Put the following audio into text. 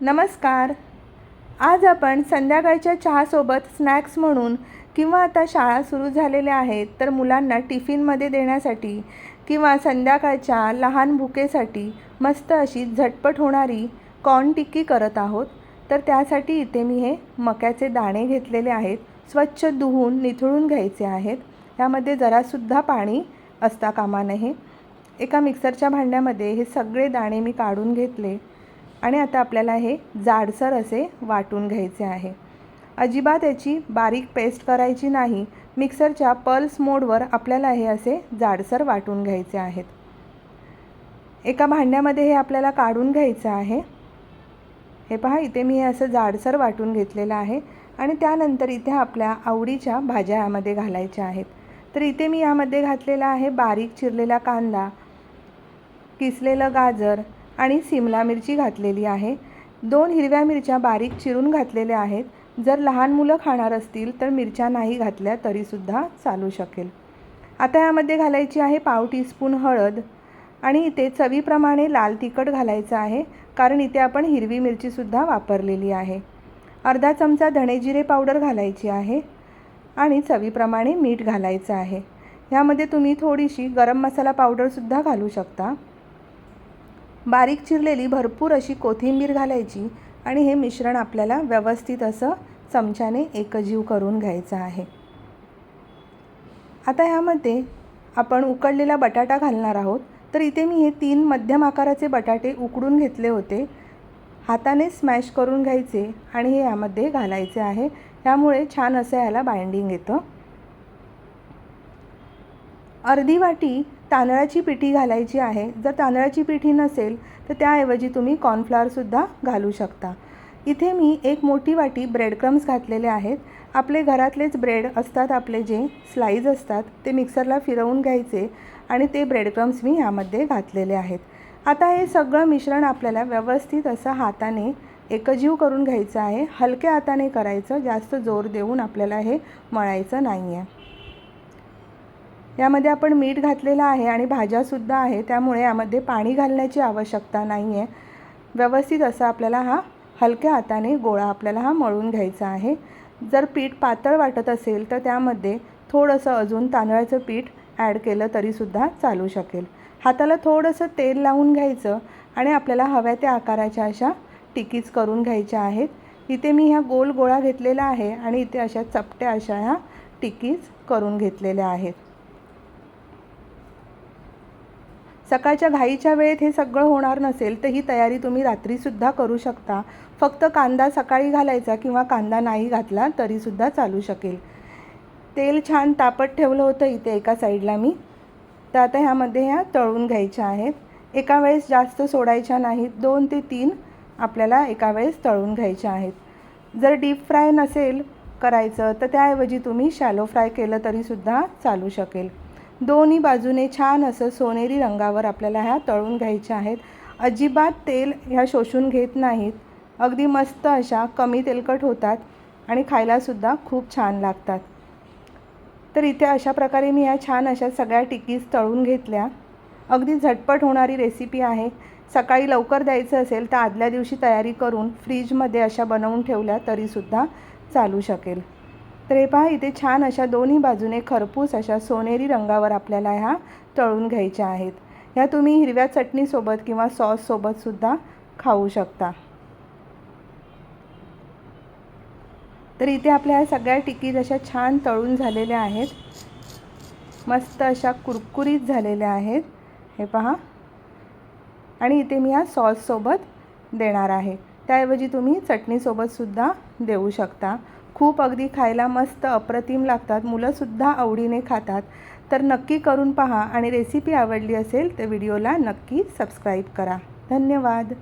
नमस्कार. आज आपण संध्याकाळच्या चहासोबत स्नॅक्स म्हणून किंवा आता शाळा सुरू झालेल्या आहेत तर मुलांना टिफिनमध्ये देण्यासाठी किंवा संध्याकाळच्या लहान भुकेसाठी मस्त अशी झटपट होणारी कॉर्न टिक्की करत आहोत तर त्यासाठी इथे मी हे मक्याचे दाणे घेतलेले आहेत स्वच्छ धुवून निथळून घ्यायचे आहेत. यामध्ये जरासुद्धा पाणी असता कामा नये. एका मिक्सरच्या भांड्यामध्ये हे सगळे दाणे मी काढून घेतले. आणि आता आपल्याला हे जाडसर असे वाटून घ्यायचे आहे. अजिबात याची बारीक पेस्ट करायची नाही. मिक्सरच्या पल्स मोडवर आपल्याला हे असे जाडसर वाटून घ्यायचे आहेत. एका भांड्यामध्ये हे आपल्याला काढून घ्यायचं आहे. हे पहा इथे मी हे असं जाडसर वाटून घेतलेलं आहे आणि त्यानंतर इथे आपल्या आवडीच्या भाज्या यामध्ये घालायच्या आहेत. तर इथे मी यामध्ये घातलेला आहे बारीक चिरलेला कांदा किसलेलं गाजर आणि सिमला मिरची घातलेली आहे. दोन हिरव्या मिरच्या बारीक चिरून घातलेल्या आहेत. जर लहान मुलं खाणार असतील तर मिरच्या नाही घातल्या तरीसुद्धा चालू शकेल. आता यामध्ये घालायची आहे पाव टीस्पून हळद आणि इथे चवीप्रमाणे लाल तिखट घालायचं आहे कारण इथे आपण हिरवी मिरचीसुद्धा वापरलेली आहे. अर्धा चमचा धणेजिरे पावडर घालायची आहे आणि चवीप्रमाणे मीठ घालायचं आहे. ह्यामध्ये तुम्ही थोडीशी गरम मसाला पावडरसुद्धा घालू शकता. बारीक चिरलेली भरपूर अशी कोथिंबीर घालायची आणि हे मिश्रण आपल्याला व्यवस्थित असं चमच्याने एकजीव करून घ्यायचं आहे. आता ह्यामध्ये आपण उकडलेला बटाटा घालणार आहोत. तर इथे मी हे तीन मध्यम आकाराचे बटाटे उकडून घेतले होते. हाताने स्मॅश करून घ्यायचे आणि हे यामध्ये घालायचे आहे. त्यामुळे छान असं याला बाइंडिंग येतं. अर्धी वाटी तांदळाची पिठी घालायची आहे. जर तांदळाची पिठी नसेल तर त्याऐवजी तुम्ही कॉर्नफ्लॉवरसुद्धा घालू शकता. इथे मी एक मोठी वाटी ब्रेडक्रम्स घातलेले आहेत. आपले घरातलेच ब्रेड असतात आपले जे स्लाईज असतात ते मिक्सरला फिरवून घ्यायचे आणि ते ब्रेडक्रम्स मी यामध्ये घातलेले आहेत. आता हे सगळं मिश्रण आपल्याला व्यवस्थित असं हाताने एकजीव करून घ्यायचं आहे. हलक्या हाताने करायचं जास्त जोर देऊन आपल्याला हे मळायचं नाही आहे यामध्ये आपण मीठ घातलेलं आहे आणि भाज्यासुद्धा आहे. त्यामुळे यामध्ये पाणी घालण्याची आवश्यकता नाही आहे व्यवस्थित असं आपल्याला हा हलक्या हाताने गोळा आपल्याला हा मळून घ्यायचा आहे. जर पीठ पातळ वाटत असेल तर त्यामध्ये थोडंसं अजून तांदळाचं पीठ ॲड केलं तरीसुद्धा चालू शकेल. हाताला थोडंसं तेल लावून घ्यायचं आणि आपल्याला हव्या त्या आकाराच्या अशा टिकीज करून घ्यायच्या आहेत. इथे मी ह्या गोल गोळा घेतलेला आहे आणि इथे अशा चपट्या अशा ह्या टिकीज करून घेतलेल्या आहेत. सकाळच्या घाईच्या वेळेत हे सगळं होणार नसेल तर ही तयारी तुम्ही रात्रीसुद्धा करू शकता. फक्त कांदा सकाळी घालायचा किंवा कांदा नाही घातला तरीसुद्धा चालू शकेल. तेल छान तापत ठेवलं होतं इथे एका साईडला मी. तर आता ह्यामध्ये ह्या तळून घ्यायच्या आहेत. एका वेळेस जास्त सोडायच्या नाहीत. दोन ते तीन आपल्याला एका वेळेस तळून घ्यायच्या आहेत. जर डीप फ्राय नसेल करायचं तर त्याऐवजी तुम्ही शॅलो फ्राय केलं तरीसुद्धा चालू शकेल. दोन्ही बाजूने छान असं सोनेरी रंगावर आपल्याला ह्या तळून घ्यायच्या आहेत. अजिबात तेल ह्या शोषून घेत नाहीत. अगदी मस्त अशा कमी तेलकट होतात आणि खायलासुद्धा खूप छान लागतात. तर इथे अशा प्रकारे मी ह्या छान अशा सगळ्या टिकीज तळून घेतल्या. अगदी झटपट होणारी रेसिपी आहे. सकाळी लवकर द्यायचं असेल तर आदल्या दिवशी तयारी करून फ्रीजमध्ये अशा बनवून ठेवल्या तरीसुद्धा चालू शकेल. तर हे पहा इथे छान अशा दोन्ही बाजूने खरपूस अशा सोनेरी रंगावर आपल्याला ह्या तळून घ्यायच्या आहेत. ह्या तुम्ही हिरव्या चटणीसोबत किंवा सॉससोबतसुद्धा खाऊ शकता. तर इथे आपल्या ह्या सगळ्या टिकीज अशा छान तळून झालेल्या आहेत. मस्त अशा कुरकुरीत झालेल्या आहेत. हे पहा. आणि इथे मी ह्या सॉससोबत देणार आहे. त्याऐवजी तुम्ही चटणीसोबतसुद्धा देऊ शकता. खूप अगदी खायला मस्त अप्रतिम लागतात मुलंसुद्धा आवडीने खातात. तर नक्की करून पहा आणि रेसिपी आवडली असेल तर व्हिडिओला नक्की सबस्क्राईब करा. धन्यवाद.